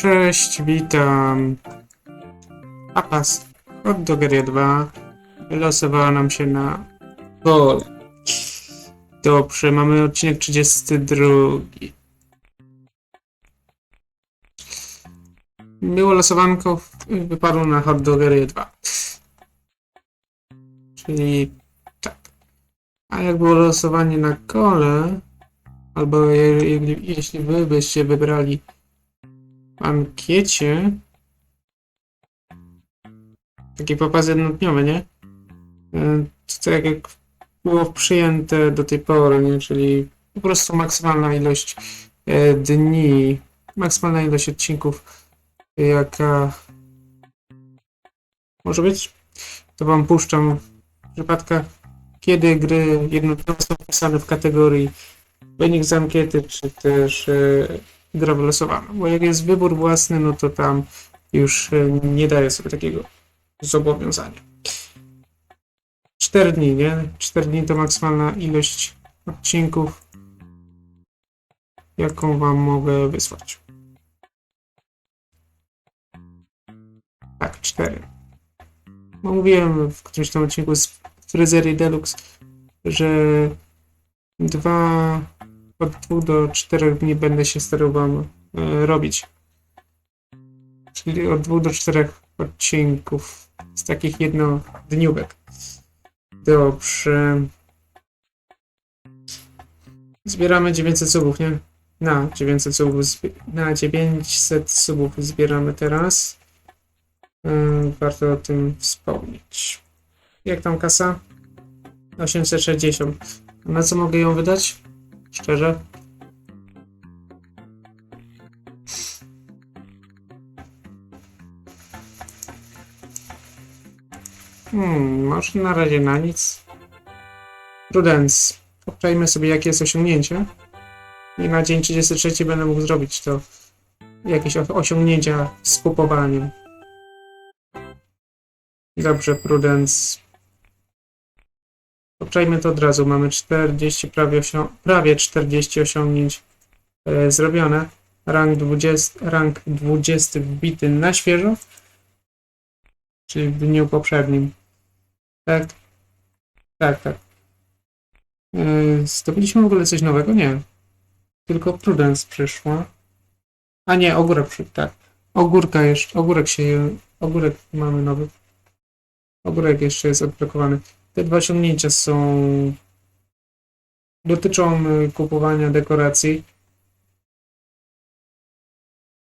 Cześć, witam. Apas od Dogeria 2 wylosowała nam się na gol. Dobrze, mamy odcinek 32. Było losowanko, wypadło na Hot Dogeria 2. Czyli tak. A jak było losowanie na kole, albo je, je, jeśli wy byście wybrali ankiecie taki popas jednodniowy, nie? E, tak jak było przyjęte do tej pory, nie? Czyli po prostu maksymalna ilość e, dni, maksymalna ilość odcinków, jaka może być. To wam puszczam w przypadkach, kiedy gry jednodniowe są wpisane w kategorii wynik z ankiety, czy też gra wylosowana. Bo jak jest wybór własny, no to tam już e, nie daje sobie takiego zobowiązania. 4 dni, nie? 4 dni to maksymalna ilość odcinków, jaką wam mogę wysłać. Tak, 4. No mówiłem w którymś tam odcinku z Fryzerii Deluxe, że dwa od 2 do 4 dni będę się starał wam e, robić. Czyli od 2 do 4 odcinków z takich jednodniówek. Dobrze. Zbieramy 900 subów, nie? Na 900 subów, na 900 subów zbieramy teraz. Yy, warto o tym wspomnieć. Jak tam kasa? 860. A na co mogę ją wydać? Szczerze? Hmm, może na razie na nic. Prudence. Obczajmy sobie, jakie jest osiągnięcie. I na dzień 33 będę mógł zrobić to. Jakieś osiągnięcia z kupowaniem. Dobrze, Prudence. Obczajmy to od razu. Mamy 40, prawie, osią- prawie 40 osiągnięć e, zrobione. Rank 20, rank 20 wbity na świeżo. Czyli w dniu poprzednim. Tak. Tak, tak. Yy, zdobyliśmy w ogóle coś nowego? Nie. Tylko Prudence przyszła. A nie, ogórek tak. Ogórka jeszcze, ogórek się, ogórek mamy nowy. Ogórek jeszcze jest odblokowany. Te dwa osiągnięcia są... dotyczą y, kupowania dekoracji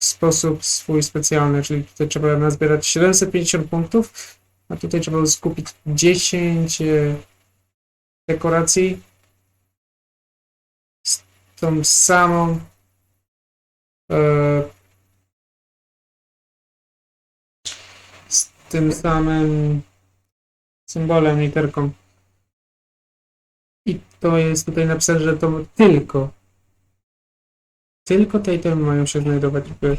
w sposób swój specjalny, czyli tutaj trzeba nazbierać 750 punktów, a tutaj trzeba skupić 10 e, dekoracji z tą samą e, z tym samym symbolem, literką. I to jest tutaj napisane, że to tylko tylko te itemy mają się znajdować w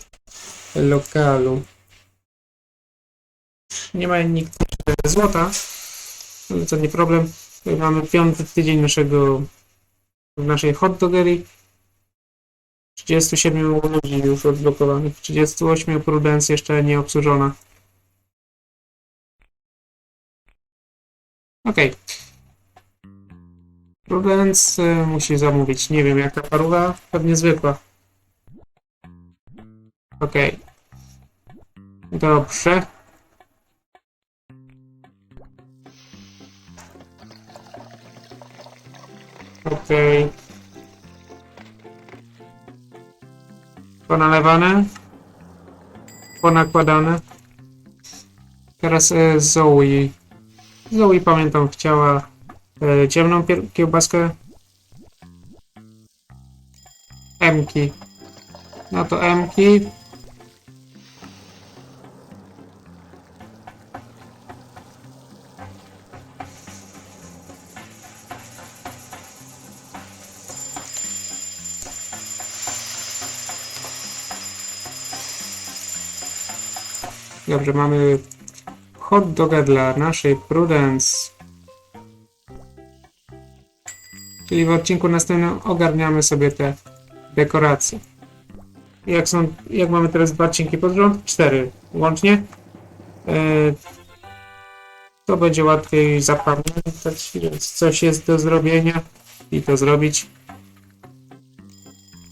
lokalu. Nie ma nikt złota, to nie problem. Mamy piąty tydzień naszego w naszej hot dogerii. 37 ludzi już odblokowanych, 38 Prudence jeszcze nie obsłużona. Okej. Prudence y, musi zamówić, nie wiem jaka paruwa, pewnie zwykła. Okej. Dobrze. Okej. Ponalewane. Ponakładane. Teraz e, Zoe. Zoe pamiętam chciała e, ciemną kiełbaskę. Emki. No to Emki. Dobrze, mamy hot doga dla naszej Prudence. Czyli w odcinku następnym ogarniamy sobie te dekoracje. Jak są, jak mamy teraz dwa odcinki pod rząd, cztery łącznie, e, to będzie łatwiej zapamiętać, więc coś jest do zrobienia i to zrobić.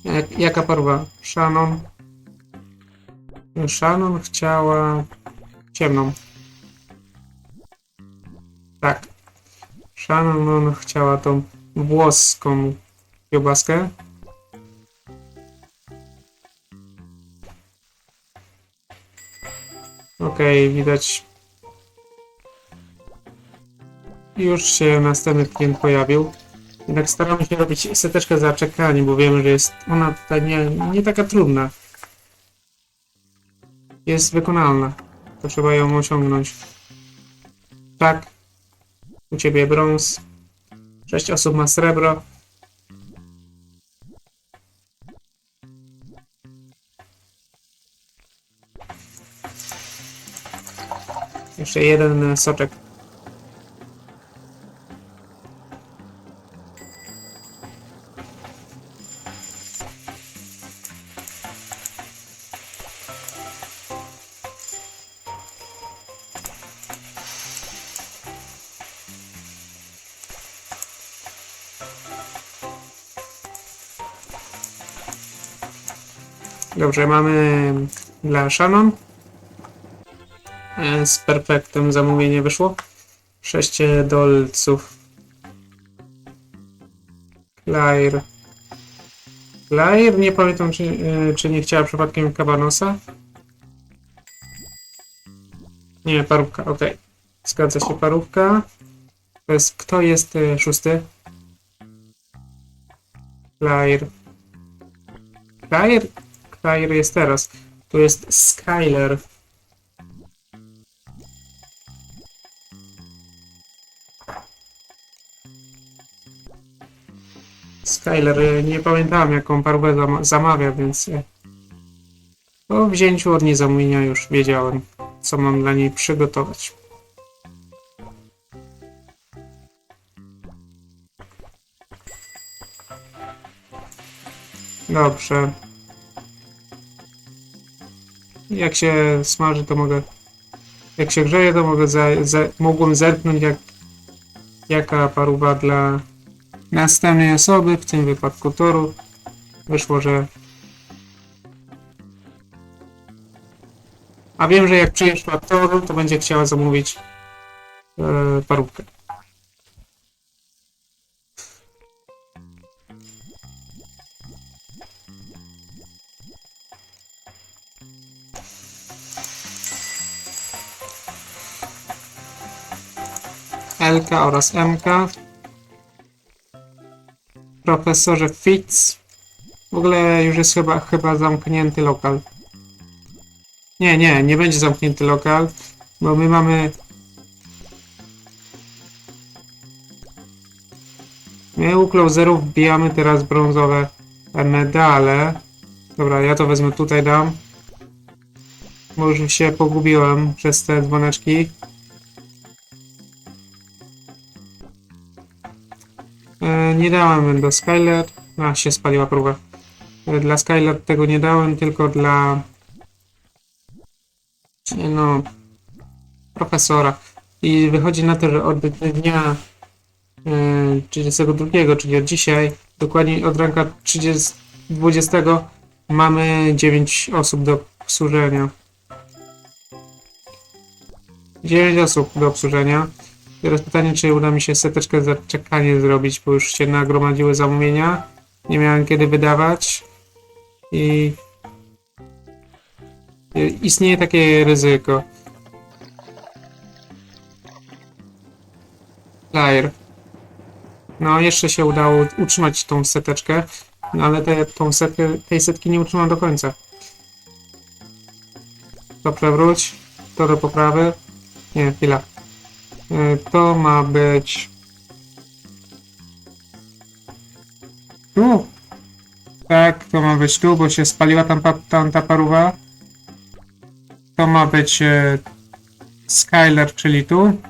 Jak, jaka parwa? Shannon. Shannon chciała ciemną. Tak. Shannon chciała tą włoską kiełbaskę. Okej, widać. Już się następny klient pojawił. Jednak staramy się robić seteczkę za czekanie, bo wiemy, że jest ona tutaj nie, nie taka trudna. Jest wykonalna. To trzeba ją osiągnąć. Tak. U ciebie brąz. Sześć osób ma srebro. Jeszcze jeden soczek. Dobrze, mamy dla Shannon. E, Z perfektem zamówienie wyszło. 6 dolców. Claire. Claire? Nie pamiętam, czy, e, czy nie chciała przypadkiem kabanosa. Nie, parówka, okej. Zgadza się, parówka. To jest, kto jest e, szósty? Claire. Claire? Claire jest teraz. Tu jest Skyler. Skyler, e, nie pamiętałem jaką parówkę zam- zamawia, więc e, po wzięciu od niej zamówienia już wiedziałem, co mam dla niej przygotować. Dobrze. Jak się smaży, to mogę. Jak się grzeje, to mogę za, za, mogłem zerknąć, jak, jaka paruwa dla następnej osoby, w tym wypadku toru. Wyszło, że. A wiem, że jak przyjeżdża toru, to będzie chciała zamówić e, parówkę. LK oraz MK. Profesorze Fitz. W ogóle już jest chyba, chyba zamknięty lokal. Nie, nie, nie będzie zamknięty lokal, bo my mamy... My u closerów wbijamy teraz brązowe medale. Dobra, ja to wezmę tutaj dam. Bo już się pogubiłem przez te dzwoneczki. Nie dałem do Skyler. A, się spaliła próba. E, Dla Skyler tego nie dałem, tylko dla... e, No... Profesora. I wychodzi na to, że od dnia e, 32, czyli od dzisiaj, dokładnie od ranka 30, 20, mamy 9 osób do obsłużenia. 9 osób do obsłużenia. Teraz pytanie, czy uda mi się seteczkę za czekanie zrobić, bo już się nagromadziły zamówienia. Nie miałem kiedy wydawać. I istnieje takie ryzyko. Flyer. No, jeszcze się udało utrzymać tą seteczkę, no ale te, tą setkę, tej setki nie utrzymam do końca. To przewróć, to do poprawy. Nie, chwila. Y, To ma być. Tu. Tak, to ma być tu, bo się spaliła tam, tam ta paruwa. To ma być e, Skyler, czyli tu.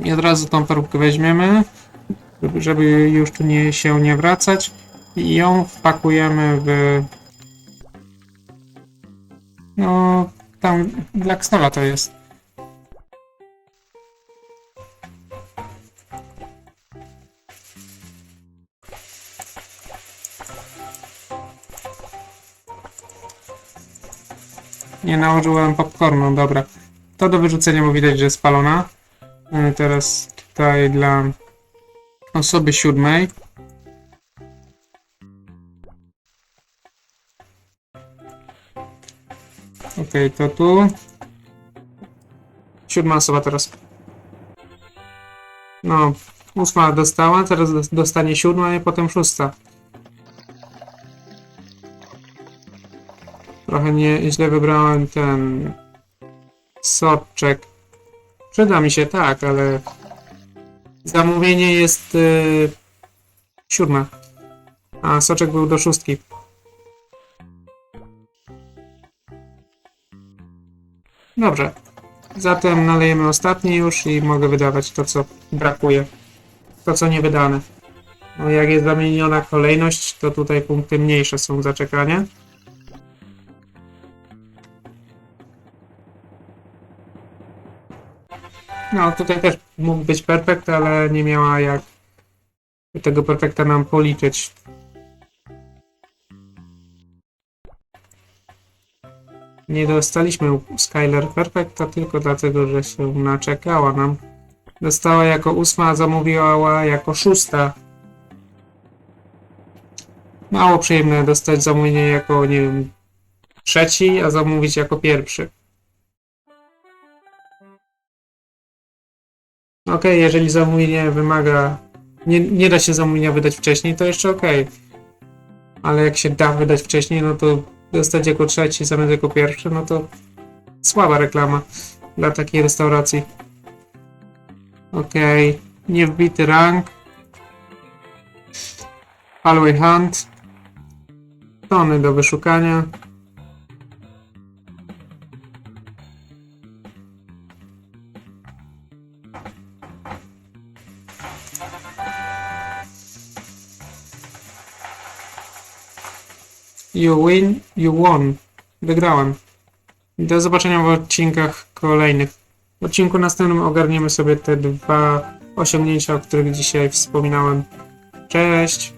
I od razu tą parówkę weźmiemy, żeby- już tu nie, się nie wracać. I ją wpakujemy w No, tam Blackstola to jest. Nie nałożyłem popcornu, dobra. To do wyrzucenia, bo widać, że jest spalona. E, Teraz tutaj dla osoby siódmej. Okej, to tu. Siódma osoba teraz. No, ósma dostała, teraz dos- dostanie siódma i potem szósta. Trochę nie źle wybrałem ten soczek. Przyda mi się tak, ale zamówienie jest y, siódma, a soczek był do szóstki. Dobrze. Zatem nalejemy ostatni już i mogę wydawać to, co brakuje. To, co nie wydane. No, jak jest zamieniona kolejność, to tutaj punkty mniejsze są za czekanie. No, tutaj też mógł być perfekt, ale nie miała jak tego perfekta nam policzyć. Nie dostaliśmy Skyler Perfecta tylko dlatego, że się naczekała nam. Dostała jako ósma, a zamówiła jako szósta. Mało przyjemne dostać zamówienie jako, nie wiem, trzeci, a zamówić jako pierwszy. Okej, jeżeli zamówienie wymaga. Nie, nie da się zamówienia wydać wcześniej, to jeszcze okej. Ale jak się da wydać wcześniej, no to dostać jako trzeci zamiast jako pierwszy, no to słaba reklama dla takiej restauracji. Okej, niewbity rank. Hallway Hunt. Tony do wyszukania. You win, you won. Wygrałem. Do zobaczenia w odcinkach kolejnych. W odcinku następnym ogarniemy sobie te dwa osiągnięcia, o których dzisiaj wspominałem. Cześć!